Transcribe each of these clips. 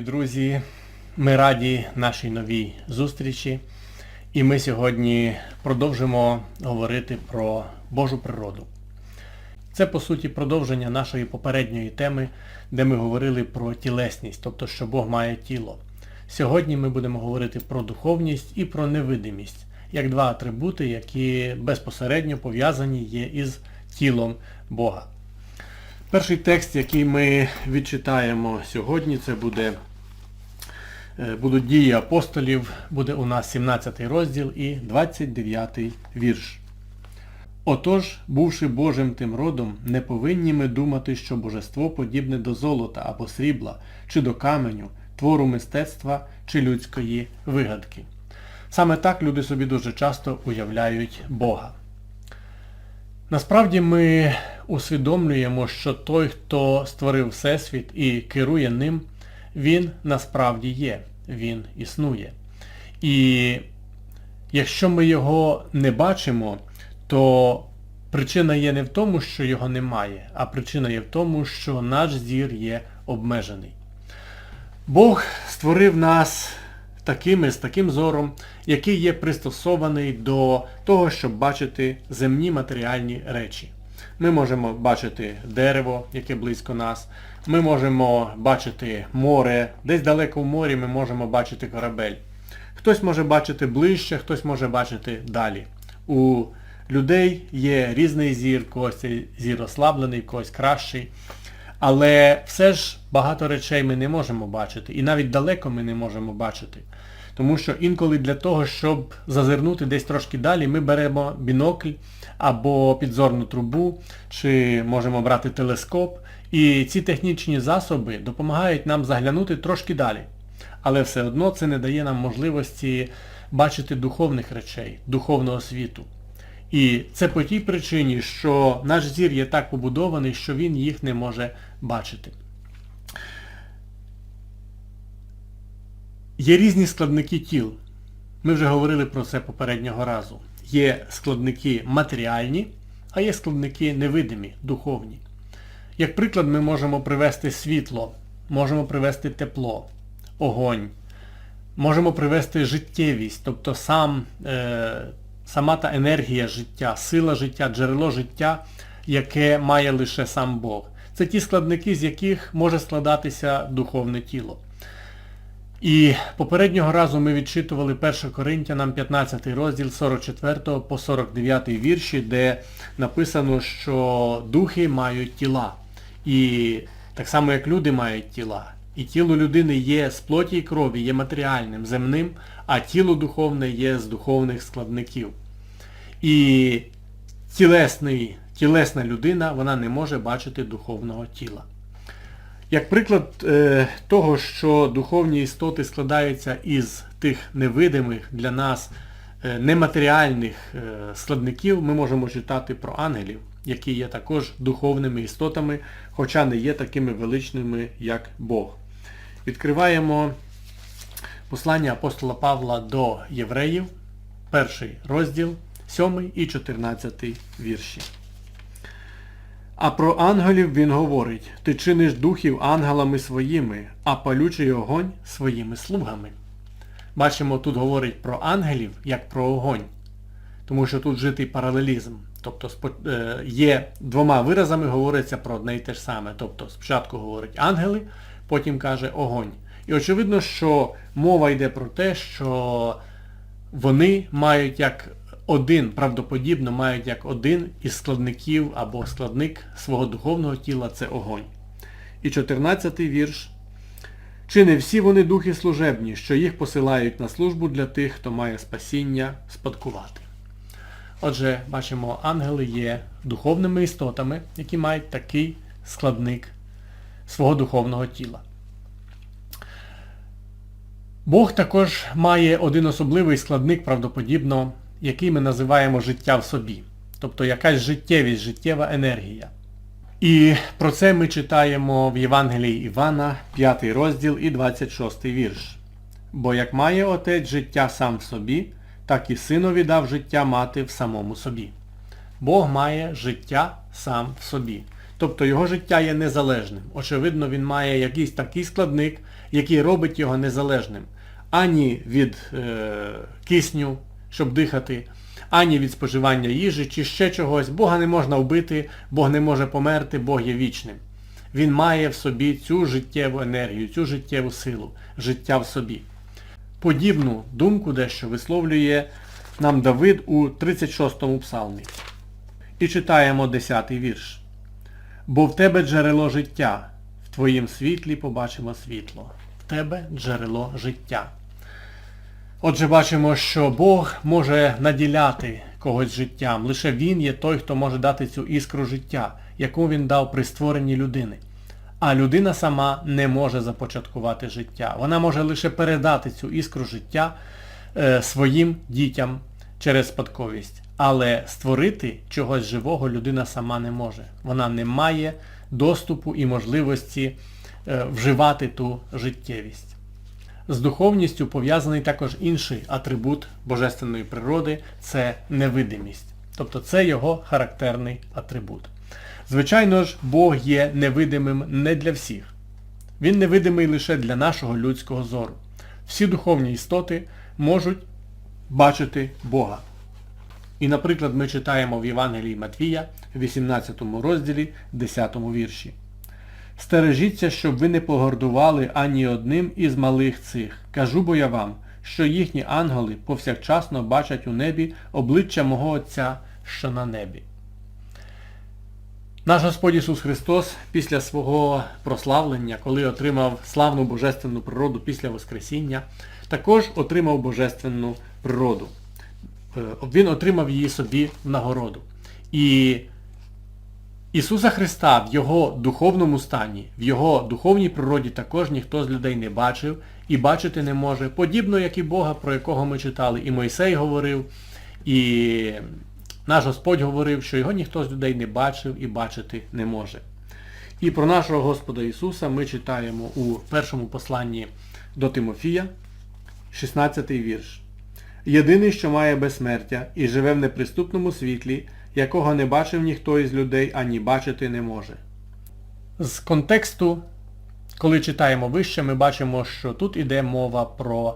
Друзі, ми раді нашій новій зустрічі. І ми сьогодні продовжимо говорити про Божу природу. Це, по суті, продовження нашої попередньої теми, де ми говорили про тілесність, тобто, що Бог має тіло. Сьогодні ми будемо говорити про духовність і про невидимість, як два атрибути, які безпосередньо пов'язані є із тілом Бога. Перший текст, який ми відчитаємо сьогодні, це буде, будуть дії апостолів, буде у нас 17 розділ і 29 вірш. Отож, бувши Божим тим родом, не повинні ми думати, що божество подібне до золота або срібла, чи до каменю, твору мистецтва чи людської вигадки. Саме так люди собі дуже часто уявляють Бога. Насправді ми усвідомлюємо, що той, хто створив Всесвіт і керує ним, він насправді є, він існує. І якщо ми його не бачимо, то причина є не в тому, що його немає, а причина є в тому, що наш зір є обмежений. Бог створив нас такими, з таким зором, який є пристосований до того, щоб бачити земні матеріальні речі. Ми можемо бачити дерево, яке близько нас, ми можемо бачити море, десь далеко в морі ми можемо бачити корабель. Хтось може бачити ближче, хтось може бачити далі. У людей є різний зір, когось зір ослаблений, когось кращий. Але все ж багато речей ми не можемо бачити. І навіть далеко ми не можемо бачити. Тому що інколи для того, щоб зазирнути десь трошки далі, ми беремо бінокль або підзорну трубу, чи можемо брати телескоп. І ці технічні засоби допомагають нам заглянути трошки далі. Але все одно це не дає нам можливості бачити духовних речей, духовного світу. І це по тій причині, що наш зір є так побудований, що він їх не може бачити. Є різні складники тіл. Ми вже говорили про це попереднього разу. Є складники матеріальні, а є складники невидимі, духовні. Як приклад, ми можемо привести світло, можемо привести тепло, огонь, можемо привести життєвість, тобто сам, е, сама та енергія життя, сила життя, джерело життя, яке має лише сам Бог. Це ті складники, з яких може складатися духовне тіло. І попереднього разу ми відчитували 1 Коринтянам 15 розділ 44 по 49 вірші, де написано, що духи мають тіла. І так само, як люди мають тіла. І тіло людини є з плоті і крові, є матеріальним, земним, а тіло духовне є з духовних складників. І тілесний, тілесна людина, вона не може бачити духовного тіла. Як приклад е, того, що духовні істоти складаються із тих невидимих для нас е, нематеріальних е, складників, ми можемо читати про ангелів, які є також духовними істотами, хоча не є такими величними, як Бог. Відкриваємо послання апостола Павла до євреїв, перший розділ, 7 і 14 вірші. А про ангелів він говорить, ти чиниш духів ангелами своїми, а палючий огонь своїми слугами. Бачимо, тут говорить про ангелів, як про огонь. Тому що тут житий паралелізм. Тобто є двома виразами говориться про одне і те ж саме. Тобто спочатку говорить ангели, потім каже огонь. І очевидно, що мова йде про те, що вони мають як один, правдоподібно мають як один із складників або складник свого духовного тіла це огонь. І 14-й вірш. Чи не всі вони духи служебні, що їх посилають на службу для тих, хто має спасіння спадкувати? Отже, бачимо, ангели є духовними істотами, які мають такий складник свого духовного тіла. Бог також має один особливий складник, правдоподібно, який ми називаємо життя в собі. Тобто якась життєвість, життєва енергія. І про це ми читаємо в Євангелії Івана, 5 розділ і 26 вірш. Бо як має отець життя сам в собі, так і синові дав життя мати в самому собі. Бог має життя сам в собі. Тобто його життя є незалежним. Очевидно, він має якийсь такий складник, який робить його незалежним. Ані від е, кисню, щоб дихати, ані від споживання їжі чи ще чогось. Бога не можна вбити, Бог не може померти, Бог є вічним. Він має в собі цю життєву енергію, цю життєву силу, життя в собі. Подібну думку дещо висловлює нам Давид у 36-му псалмі. І читаємо 10-й вірш. Бо в тебе джерело життя, в твоїм світлі побачимо світло. В тебе джерело життя. Отже, бачимо, що Бог може наділяти когось життям. Лише Він є той, хто може дати цю іскру життя, яку він дав при створенні людини. А людина сама не може започаткувати життя. Вона може лише передати цю іскру життя е, своїм дітям через спадковість. Але створити чогось живого людина сама не може. Вона не має доступу і можливості е, вживати ту життєвість. З духовністю пов'язаний також інший атрибут божественної природи це невидимість. Тобто це його характерний атрибут. Звичайно ж, Бог є невидимим не для всіх. Він невидимий лише для нашого людського зору. Всі духовні істоти можуть бачити Бога. І, наприклад, ми читаємо в Євангелії Матвія, 18 розділі, 10 вірші. Стережіться, щоб ви не погордували ані одним із малих цих. Кажу бо я вам, що їхні ангели повсякчасно бачать у небі обличчя мого Отця, що на небі. Наш Господь Ісус Христос після свого прославлення, коли отримав славну божественну природу після Воскресіння, також отримав божественну природу. Е, Він отримав її собі в нагороду. І Ісуса Христа в Його духовному стані, в Його духовній природі також ніхто з людей не бачив і бачити не може, подібно як і Бога, про якого ми читали, і Мойсей говорив, і наш Господь говорив, що його ніхто з людей не бачив і бачити не може. І про нашого Господа Ісуса ми читаємо у першому посланні до Тимофія, 16 вірш. Єдиний, що має безсмертя і живе в неприступному світлі, якого не бачив ніхто із людей, ані бачити не може. З контексту, коли читаємо вище, ми бачимо, що тут іде мова про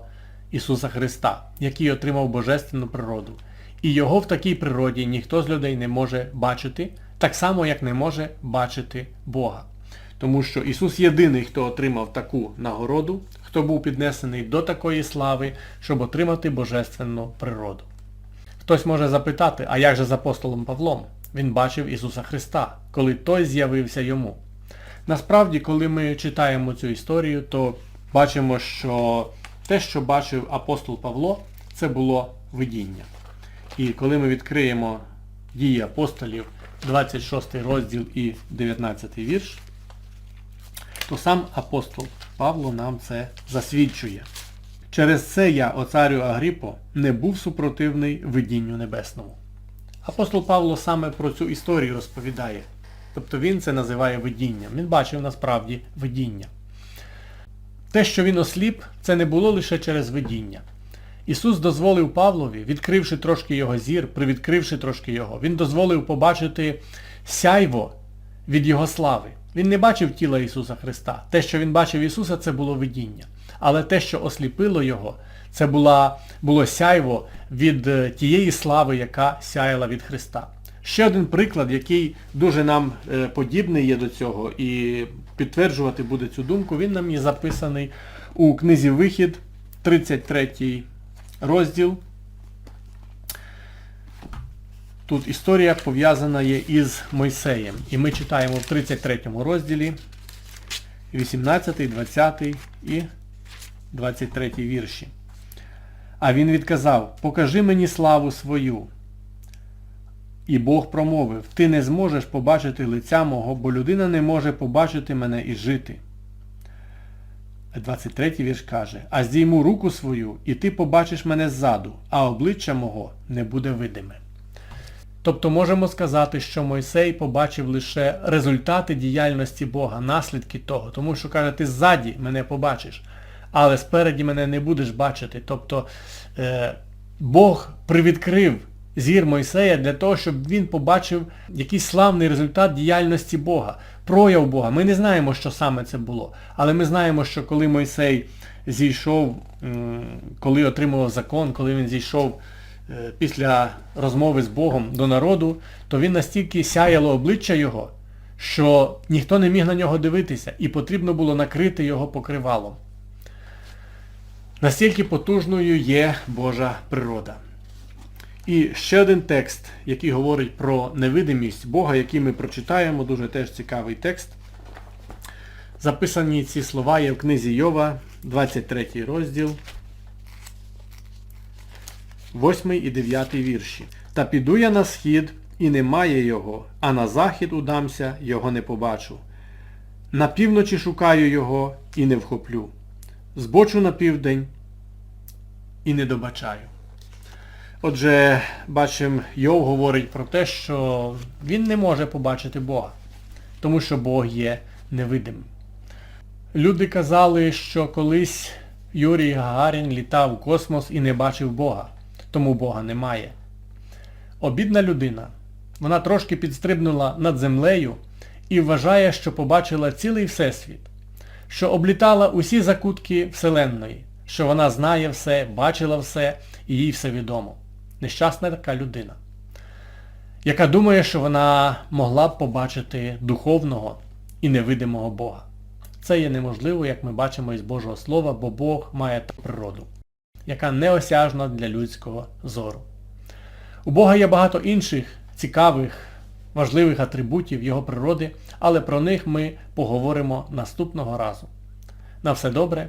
Ісуса Христа, який отримав божественну природу. І його в такій природі ніхто з людей не може бачити, так само, як не може бачити Бога. Тому що Ісус єдиний, хто отримав таку нагороду, хто був піднесений до такої слави, щоб отримати божественну природу. Хтось може запитати, а як же з апостолом Павлом? Він бачив Ісуса Христа, коли той з'явився йому. Насправді, коли ми читаємо цю історію, то бачимо, що те, що бачив апостол Павло, це було видіння. І коли ми відкриємо дії апостолів, 26 розділ і 19 вірш, то сам апостол Павло нам це засвідчує. Через це я, о царю Агріпо, не був супротивний видінню небесному. Апостол Павло саме про цю історію розповідає. Тобто він це називає видінням. Він бачив насправді видіння. Те, що він осліп, це не було лише через видіння. Ісус дозволив Павлові, відкривши трошки його зір, привідкривши трошки його, він дозволив побачити сяйво від Його слави. Він не бачив тіла Ісуса Христа. Те, що він бачив Ісуса, це було видіння. Але те, що осліпило Його, це була, було сяйво від е, тієї слави, яка сяяла від Христа. Ще один приклад, який дуже нам е, подібний є до цього і підтверджувати буде цю думку, він нам є записаний у книзі Вихід, 33 розділ. Тут історія пов'язана є із Мойсеєм. І ми читаємо в 33 розділі 18, 20 і 23 вірші. А він відказав, покажи мені славу свою. І Бог промовив, ти не зможеш побачити лиця мого, бо людина не може побачити мене і жити. 23 вірш каже, а здійму руку свою, і ти побачиш мене ззаду, а обличчя мого не буде видиме. Тобто можемо сказати, що Мойсей побачив лише результати діяльності Бога, наслідки того, тому що каже, ти ззаді мене побачиш, але спереді мене не будеш бачити. Тобто е, Бог привідкрив зір Мойсея для того, щоб він побачив якийсь славний результат діяльності Бога, прояв Бога. Ми не знаємо, що саме це було, але ми знаємо, що коли Мойсей зійшов, м, коли отримував закон, коли він зійшов е, після розмови з Богом до народу, то він настільки сяяло обличчя його, що ніхто не міг на нього дивитися, і потрібно було накрити його покривалом. Настільки потужною є Божа природа. І ще один текст, який говорить про невидимість Бога, який ми прочитаємо, дуже теж цікавий текст. Записані ці слова є в книзі Йова, 23 розділ, 8 і 9 вірші. Та піду я на схід, і немає його, а на захід удамся, його не побачу. На півночі шукаю його і не вхоплю. Збочу на південь і не добачаю. Отже, бачимо, Йов говорить про те, що він не може побачити Бога, тому що Бог є невидимим. Люди казали, що колись Юрій Гагарін літав у космос і не бачив Бога, тому Бога немає. Обідна людина. Вона трошки підстрибнула над землею і вважає, що побачила цілий Всесвіт, що облітала усі закутки Вселенної, що вона знає все, бачила все і їй все відомо. Нещасна така людина, яка думає, що вона могла б побачити духовного і невидимого Бога. Це є неможливо, як ми бачимо із Божого Слова, бо Бог має таку природу, яка неосяжна для людського зору. У Бога є багато інших цікавих, важливих атрибутів Його природи, але про них ми поговоримо наступного разу. На все добре,